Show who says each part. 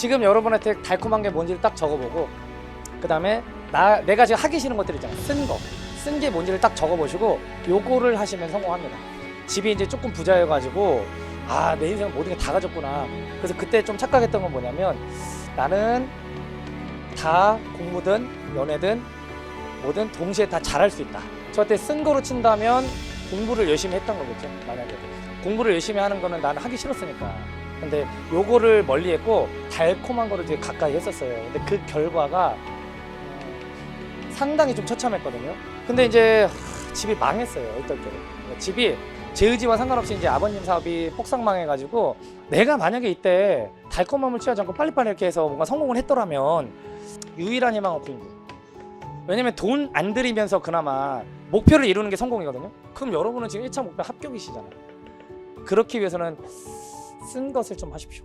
Speaker 1: 지금 여러분한테 달콤한 게 뭔지를 딱 적어보고 그 다음에 나 내가 지금 하기 싫은 것들 있잖아 쓴 거. 쓴 게 뭔지를 딱 적어보시고 요거를 하시면 성공합니다. 집이 이제 조금 부자여가지고 아 내 인생 모든 게 다 가졌구나. 그래서 그때 좀 착각했던 건 뭐냐면 나는 다 공부든 연애든 뭐든 동시에 다 잘할 수 있다. 저한테 쓴 거로 친다면 공부를 열심히 했던 거겠죠 만약에. 공부를 열심히 하는 거는 나는 하기 싫었으니까 근데 요거를 멀리 했고 달콤한 거를 되게 가까이 했었어요. 근데 그 결과가 어, 상당히 좀 처참했거든요. 근데 이제 하, 집이 망했어요 어떨 때는. 집이 제 의지와 상관없이 이제 아버님 사업이 폭삭망해가지고 내가 만약에 이때 달콤함을 취하지 않고 빨리빨리 이렇게 해서 뭔가 성공을 했더라면 유일한 희망은 공부 왜냐면 돈 안 들이면서 그나마 목표를 이루는 게 성공이거든요. 그럼 여러분은 지금 1차 목표 합격이시잖아요. 그렇기 위해서는 쓴 것을 좀 하십시오